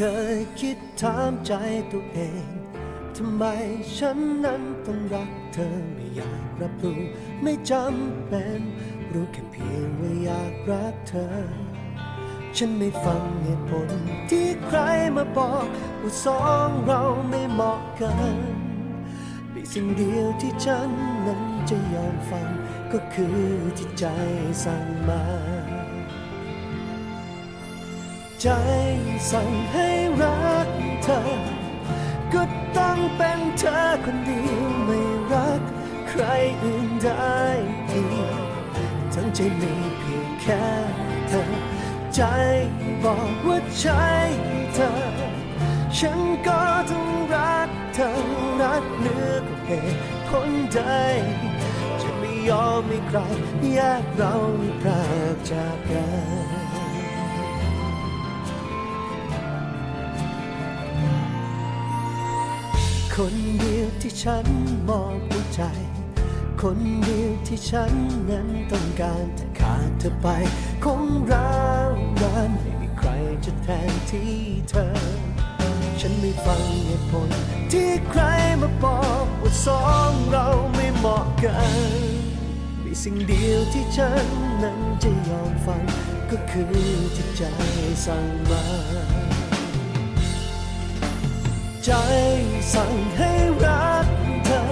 เคยคิดถามใจตัวเอง ทำไมฉันนั้นต้องรักเธอไม่อยากรับรู้ไม่จำเป็น รู้แค่เพียงว่าอยากรักเธอ ฉันไม่ฟังเหตุผลที่ใครมาบอกว่าสองเราไม่เหมาะกันมีสิ่งเดียวที่ฉันนั้นจะยอมฟังก็คือที่ใจสั่งมา ใจสั่งให้รักเธอ ก็ต้องเป็นเธอคนเดียวไม่รักใครอื่นได้อีกทั้งใจมีเพียงแค่เธอ ใจบอกว่าใช่เธอ ฉันก็ต้องรักเธอรักเนือกว่าเหตุผลใดจะไม่ยอมให้ใครแยกเราให้พรากจากกัน คนเดียวที่ฉันมองหัวใจ คนเดียวที่ฉันนั้นต้องการแต่ขาดเธอไป คงร้าวรานไม่มีใครจะแทนที่เธอ ฉันไม่ฟังเหตุผล ที่ใครมาบอกว่าสองเราไม่เหมาะกันมีสิ่งเดียวที่ฉันนั้นจะยอมฟัง ก็คือที่ใจสั่งมาใจ สั่งให้รักเธอ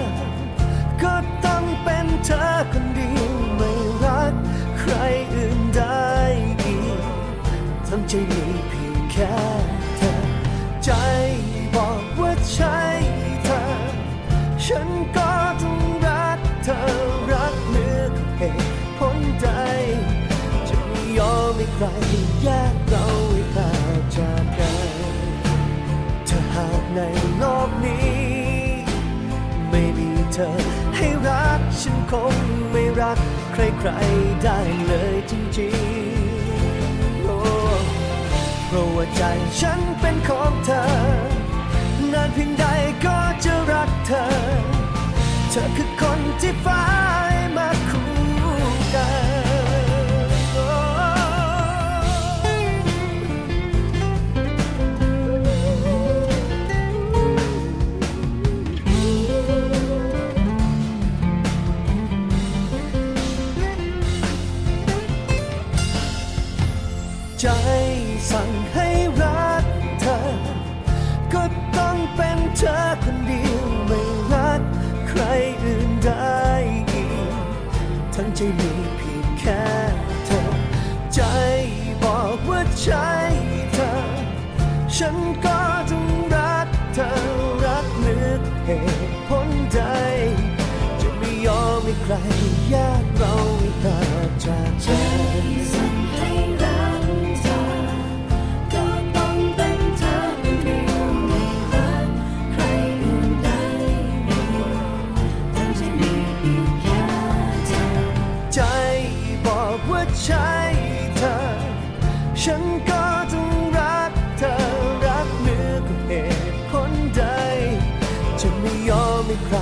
ก็ต้องเป็นเธอคนเดียวไม่รักใครอื่นได้อีกทั้งใจมีเพียงแค่เธอ ใจบอกว่าใช่เธอ ฉันก็ต้องรักเธอรักเหนือกับเหตุผลใดจะไม่ยอมให้ใครแยกเราให้ขาด ในโลกนี้ ไม่มีเธอให้รักฉันคงไม่รักใครๆได้เลยจริงๆโอ้เพราะว่าใจฉันเป็นของเธอนานเพียงใดก็จะรักเธอ เธอคือคนที่ฟ้าให้มา จะมีเพียงแค่ ฉันก็ต้องรักเธอรักเหนือกว่าเหตุผลใด จะไม่ยอมให้ใคร